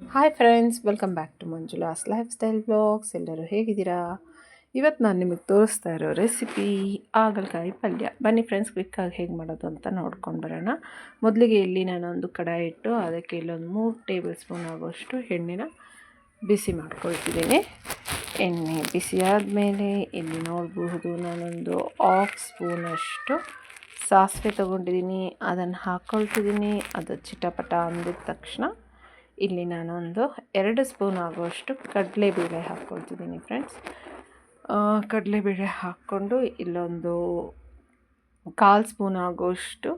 Hi friends welcome back to Manjula's lifestyle blogs ಎಲ್ಲರೂ ಹೇಗಿದ್ದೀರಾ? ಇವತ್ತು ನಾನು ನಿಮಗೆ ತೋರಿಸ್ತಾ ಇರೋ ರೆಸಿಪಿ ಆಗಲಕಾಯಿ ಪಲ್ಯ. ಬನ್ನಿ ಫ್ರೆಂಡ್ಸ್ ಕ್ವಿಕ್ಕಾಗಿ ಹೇಗೆ ಮಾಡೋದು ಅಂತ ನೋಡ್ಕೊಂಡು ಬರೋಣ. ಮೊದಲಿಗೆ ಇಲ್ಲಿ ನಾನು ಒಂದು ಕಡಾಯಿ ಇಟ್ಟು ಅದಕ್ಕೆ ಇಲ್ಲೊಂದು ಮೂರು ಟೇಬಲ್ ಸ್ಪೂನ್ ಆಗೋಷ್ಟು ಎಣ್ಣೆನ ಬಿಸಿ ಮಾಡ್ಕೊಳ್ತಿದ್ದೀನಿ. ಎಣ್ಣೆ ಬಿಸಿ ಆದಮೇಲೆ ಇಲ್ಲಿ ನೋಡಬಹುದು ನಾನೊಂದು ಹಾಫ್ ಸ್ಪೂನಷ್ಟು ಸಾಸಿವೆ ತೊಗೊಂಡಿದ್ದೀನಿ. ಅದನ್ನು ಹಾಕ್ಕೊಳ್ತಿದ್ದೀನಿ ಅದು ಚಿಟಪಟ ಅಂದಿದ ತಕ್ಷಣ ಇಲ್ಲಿ ನಾನೊಂದು ಎರಡು ಸ್ಪೂನ್ ಆಗುವಷ್ಟು ಕಡಲೆಬೇಳೆ ಹಾಕ್ಕೊಳ್ತಿದ್ದೀನಿ ಫ್ರೆಂಡ್ಸ್ ಕಡಲೆಬೇಳೆ ಹಾಕ್ಕೊಂಡು ಇಲ್ಲೊಂದು ಕಾಲು ಸ್ಪೂನ್ ಆಗುವಷ್ಟು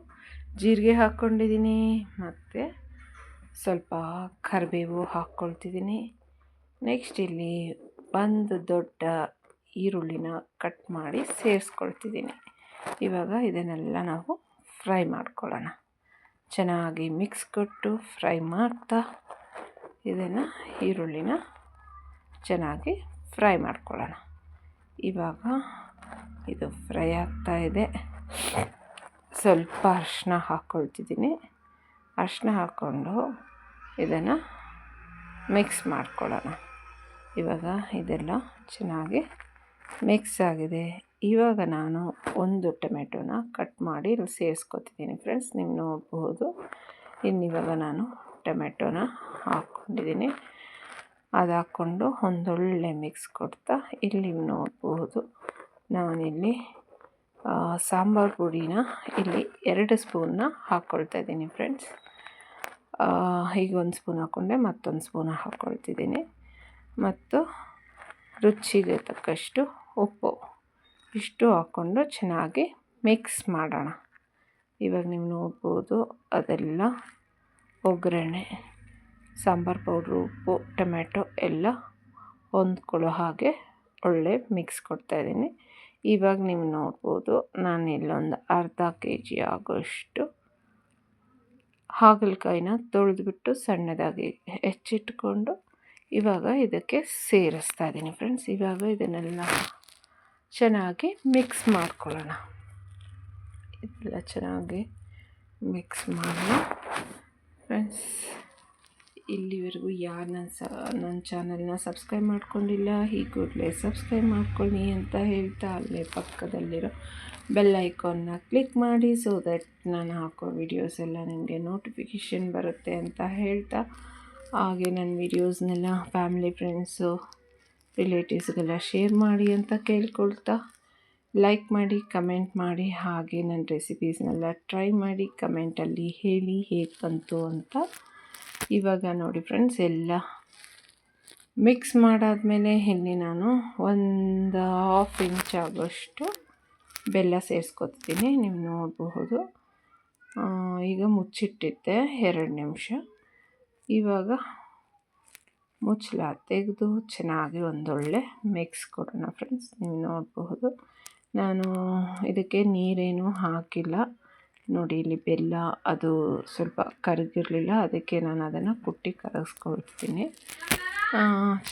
ಜೀರಿಗೆ ಹಾಕ್ಕೊಂಡಿದ್ದೀನಿ ಮತ್ತು ಸ್ವಲ್ಪ ಕರಿಬೇವು ಹಾಕ್ಕೊಳ್ತಿದ್ದೀನಿ. ನೆಕ್ಸ್ಟ್ ಇಲ್ಲಿ ಒಂದು ದೊಡ್ಡ ಈರುಳ್ಳಿನ ಕಟ್ ಮಾಡಿ ಸೇರಿಸ್ಕೊಳ್ತಿದ್ದೀನಿ. ಇವಾಗ ಇದನ್ನೆಲ್ಲ ನಾವು ಫ್ರೈ ಮಾಡ್ಕೊಳ್ಳೋಣ. ಚೆನ್ನಾಗಿ ಮಿಕ್ಸ್ ಕೊಟ್ಟು ಫ್ರೈ ಮಾಡ್ತಾ ಇದನ್ನು ಈರುಳ್ಳಿನ ಚೆನ್ನಾಗಿ ಫ್ರೈ ಮಾಡ್ಕೊಳ್ಳೋಣ. ಇವಾಗ ಇದು ಫ್ರೈ ಆಗ್ತಾ ಇದೆ. ಸ್ವಲ್ಪ ಅರ್ಶಿನ ಹಾಕ್ಕೊಳ್ತಿದ್ದೀನಿ ಅರ್ಶಿನ ಹಾಕ್ಕೊಂಡು ಇದನ್ನು ಮಿಕ್ಸ್ ಮಾಡ್ಕೊಳ್ಳೋಣ. ಇವಾಗ ಇದೆಲ್ಲ ಚೆನ್ನಾಗಿ ಮಿಕ್ಸ್ ಆಗಿದೆ. ಇವಾಗ ನಾನು ಒಂದು ಟೊಮೆಟೊನ ಕಟ್ ಮಾಡಿ ಇಲ್ಲಿ ಸೇರಿಸ್ಕೊತಿದ್ದೀನಿ ಫ್ರೆಂಡ್ಸ್, ನೀವು ನೋಡಬಹುದು ಇನ್ನಿವಾಗ ನಾನು ಟೊಮೆಟೊನ ಹಾಕ್ಕೊಂಡಿದ್ದೀನಿ. ಅದು ಹಾಕ್ಕೊಂಡು ಒಂದೊಳ್ಳೆ ಮಿಕ್ಸ್ ಕೊಡ್ತಾ ಇಲ್ಲಿ ನೋಡಬಹುದು ನಾನಿಲ್ಲಿ ಸಾಂಬಾರು ಪುಡಿನ ಇಲ್ಲಿ ಎರಡು ಸ್ಪೂನ್ನ ಹಾಕ್ಕೊಳ್ತಾ ಇದ್ದೀನಿ ಫ್ರೆಂಡ್ಸ್. ಈಗ ಒಂದು ಸ್ಪೂನ್ ಹಾಕ್ಕೊಂಡೆ ಮತ್ತೊಂದು ಸ್ಪೂನ್ ಹಾಕ್ಕೊಳ್ತಿದ್ದೀನಿ ಮತ್ತು ರುಚಿಗೆ ತಕ್ಕಷ್ಟು ಉಪ್ಪು. ಇಷ್ಟು ಹಾಕ್ಕೊಂಡು ಚೆನ್ನಾಗಿ ಮಿಕ್ಸ್ ಮಾಡೋಣ. ಇವಾಗ ನೀವು ನೋಡ್ಬೋದು ಅದೆಲ್ಲ ಒಗ್ಗರಣೆ, ಸಾಂಬಾರು ಪೌಡ್ರು, ಉಪ್ಪು ಟೊಮೆಟೊ ಎಲ್ಲ ಹೊಂದ್ಕೊಳ್ಳೋ ಹಾಗೆ ಒಳ್ಳೆ ಮಿಕ್ಸ್ ಕೊಡ್ತಾಯಿದ್ದೀನಿ ಇವಾಗ ನೀವು ನೋಡ್ಬೋದು ನಾನು ಇಲ್ಲೊಂದು ಅರ್ಧ ಕೆ ಜಿ ಆಗೋಷ್ಟು ಹಾಗಲಕಾಯಿನ ತೊಳೆದ್ಬಿಟ್ಟು ಸಣ್ಣದಾಗಿ ಹೆಚ್ಚಿಟ್ಕೊಂಡು ಇವಾಗ ಇದಕ್ಕೆ ಸೇರಿಸ್ತಾ ಇದ್ದೀನಿ. ಫ್ರೆಂಡ್ಸ್, ಇವಾಗ ಇದನ್ನೆಲ್ಲ ಚೆನ್ನಾಗಿ ಮಿಕ್ಸ್ ಮಾಡ್ಕೊಳ್ಳೋಣ. ಇದೆಲ್ಲ ಚೆನ್ನಾಗಿ ಮಿಕ್ಸ್ ಮಾಡೋಣ ಫ್ರೆಂಡ್ಸ್ ಇಲ್ಲಿವರೆಗೂ ಯಾರು ನನ್ನ ಸ, ನನ್ನ ಚಾನಲ್ನ ಸಬ್ಸ್ಕ್ರೈಬ್ ಮಾಡ್ಕೊಂಡಿಲ್ಲ ಕೂಡಲೇ ಸಬ್ಸ್ಕ್ರೈಬ್ ಮಾಡ್ಕೊಳ್ಳಿ ಅಂತ ಹೇಳ್ತಾ ಅಲ್ಲೇ ಪಕ್ಕದಲ್ಲಿರೋ ಬೆಲ್ ಐಕಾನ್ನ ಕ್ಲಿಕ್ ಮಾಡಿ ಸೊ ದಟ್ ನಾನು ಹಾಕೋ ವಿಡಿಯೋಸ್ ಎಲ್ಲ ನಿಮಗೆ ನೋಟಿಫಿಕೇಷನ್ ಬರುತ್ತೆ ಅಂತ ಹೇಳ್ತಾ. ಹಾಗೆ ನನ್ನ ವಿಡಿಯೋಸ್ನೆಲ್ಲ ಫ್ಯಾಮಿಲಿ ಫ್ರೆಂಡ್ಸು ರಿಲೇಟಿವ್ಸ್ಗೆಲ್ಲ ಶೇರ್ ಮಾಡಿ ಅಂತ ಕೇಳ್ಕೊಳ್ತಾ ಲೈಕ್ ಮಾಡಿ ಕಮೆಂಟ್ ಮಾಡಿ, ಹಾಗೆ ನನ್ನ ರೆಸಿಪೀಸ್ನೆಲ್ಲ ಟ್ರೈ ಮಾಡಿ ಕಮೆಂಟಲ್ಲಿ ಹೇಳಿ ಹೇಗೆ ಬಂತು ಅಂತ ಇವಾಗ ನೋಡಿ ಫ್ರೆಂಡ್ಸ್ ಎಲ್ಲ ಮಿಕ್ಸ್ ಮಾಡಾದಮೇಲೆ ಇಲ್ಲಿ ನಾನು ಒಂದು ಹಾಫ್ ಇಂಚ್ ಆಗೋಷ್ಟು ಬೆಲ್ಲ ಸೇರಿಸ್ಕೊತೀನಿ, ನೀವು ನೋಡಬಹುದು. ಈಗ ಮುಚ್ಚಿಟ್ಟಿದ್ದೆ ಎರಡು ನಿಮಿಷ. ಇವಾಗ ಮುಚ್ಚಲ ತೆಗೆದು ಚೆನ್ನಾಗಿ ಒಂದೊಳ್ಳೆ ಮಿಕ್ಸ್ ಕೊಡೋಣ ಫ್ರೆಂಡ್ಸ್ ನೀವು ನೋಡಬಹುದು. ನಾನು ಇದಕ್ಕೆ ನೀರೇನು ಹಾಕಿಲ್ಲ. ನೋಡಿ, ಇಲ್ಲಿ ಬೆಲ್ಲ, ಅದು ಸ್ವಲ್ಪ ಕರಗಿರಲಿಲ್ಲ ಅದಕ್ಕೆ ನಾನು ಅದನ್ನು ಕುಟ್ಟಿ ಕರಗಿಸ್ಕೊಳ್ತೀನಿ.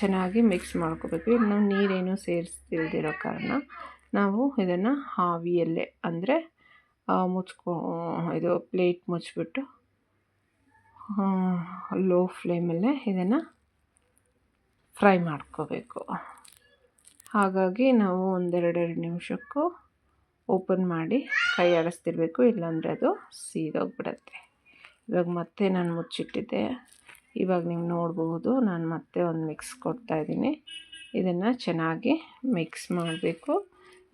ಚೆನ್ನಾಗಿ ಮಿಕ್ಸ್ ಮಾಡ್ಕೋಬೇಕು. ಇನ್ನು ನಾವು ನೀರೇನು ಸೇರಿಸ್ತಿಲ್ದಿರೋ ಕಾರಣ ನಾವು ಇದನ್ನು ಆವಿಯಲ್ಲೇ ಅಂದರೆ ಮುಚ್ಕೊ, ಇದು ಪ್ಲೇಟ್ ಮುಚ್ಚಿಬಿಟ್ಟು ಲೋ ಫ್ಲೇಮಲ್ಲೇ ಇದನ್ನು ಫ್ರೈ ಮಾಡ್ಕೋಬೇಕು. ಹಾಗಾಗಿ ನಾವು ಒಂದೆರಡೆರಡು ನಿಮಿಷಕ್ಕೂ ಓಪನ್ ಮಾಡಿ ಕೈ ಆಡಿಸ್ತಿರ್ಬೇಕು ಇಲ್ಲಾಂದರೆ ಅದು ಸೀದೋಗ್ಬಿಡತ್ತೆ. ಇವಾಗ ಮತ್ತೆ ನಾನು ಮುಚ್ಚಿಟ್ಟಿದ್ದೆ. ಇವಾಗ ನೀವು ನೋಡಬಹುದು, ನಾನು ಮತ್ತೆ ಒಂದು ಮಿಕ್ಸ್ ಕೊಡ್ತಾಯಿದ್ದೀನಿ ಇದನ್ನು ಚೆನ್ನಾಗಿ ಮಿಕ್ಸ್ ಮಾಡಬೇಕು.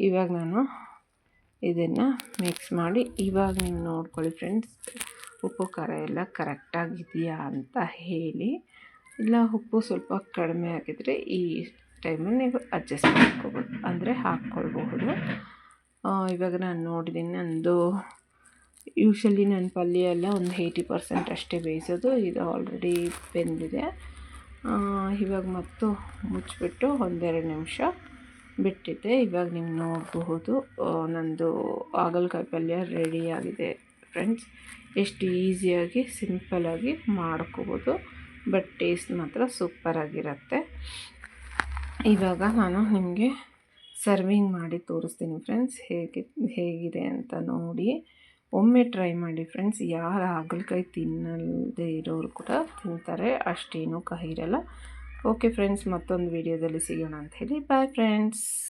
ಇವಾಗ ನಾನು ಇದನ್ನು ಮಿಕ್ಸ್ ಮಾಡಿ, ಇವಾಗ ನೀವು ನೋಡ್ಕೊಳ್ಳಿ ಫ್ರೆಂಡ್ಸ್, ಉಪ್ಪು ಖಾರ ಎಲ್ಲ ಕರೆಕ್ಟಾಗಿದೆಯಾ ಅಂತ ಹೇಳಿ. ಇಲ್ಲ, ಉಪ್ಪು ಸ್ವಲ್ಪ ಕಡಿಮೆ ಆಗಿದ್ರೆ ಈ ಟೈಮಲ್ಲಿ ನೀವು ಅಡ್ಜಸ್ಟ್ ಮಾಡ್ಕೋಬೋದು. ಅಂದರೆ ಹಾಕ್ಕೊಳ್ಬಹುದು. ಇವಾಗ ನಾನು ನೋಡಿದ್ದೀನಿ ನಂದು ಯೂಶ್ವಲಿ ನನ್ನ ಪಲ್ಯ ಎಲ್ಲ ಒಂದು ಏಯ್ಟಿ ಪರ್ಸೆಂಟ್ ಅಷ್ಟೇ ಬೇಯಿಸೋದು. ಇದು ಆಲ್ರೆಡಿ ಬೆಂದಿದೆ. ಇವಾಗ ಮತ್ತು ಮುಚ್ಚಿಬಿಟ್ಟು ಒಂದೆರಡು ನಿಮಿಷ ಬಿಟ್ಟಿದ್ದೆ. ಇವಾಗ ನೀವು ನೋಡಬಹುದು ನಂದು ಹಾಗಲ್ಕಾಯಿ ಪಲ್ಯ ರೆಡಿಯಾಗಿದೆ ಫ್ರೆಂಡ್ಸ್ ಎಷ್ಟು ಈಸಿಯಾಗಿ ಸಿಂಪಲ್ಲಾಗಿ ಮಾಡ್ಕೋಬೋದು. ಬಟ್ ಟೇಸ್ಟ್ ಮಾತ್ರ ಸೂಪರಾಗಿರುತ್ತೆ ಇವಾಗ ನಾನು ನಿಮಗೆ ಸರ್ವಿಂಗ್ ಮಾಡಿ ತೋರಿಸ್ತೀನಿ ಫ್ರೆಂಡ್ಸ್, ಹೇಗೆ, ಹೇಗಿದೆ ಅಂತ ನೋಡಿ. ಒಮ್ಮೆ ಟ್ರೈ ಮಾಡಿ ಫ್ರೆಂಡ್ಸ್, ಯಾರು ಹಾಗಲಕಾಯಿ ತಿನ್ನಲ್ಲದೆ ಇರೋರು ಕೂಡ ತಿಂತಾರೆ, ಅಷ್ಟೇನು ಕಹಿ ಇರಲ್ಲ. ಓಕೆ ಫ್ರೆಂಡ್ಸ್, ಮತ್ತೊಂದು ವಿಡಿಯೋದಲ್ಲಿ ಸಿಗೋಣ ಅಂತ ಹೇಳಿ ಬಾಯ್ ಫ್ರೆಂಡ್ಸ್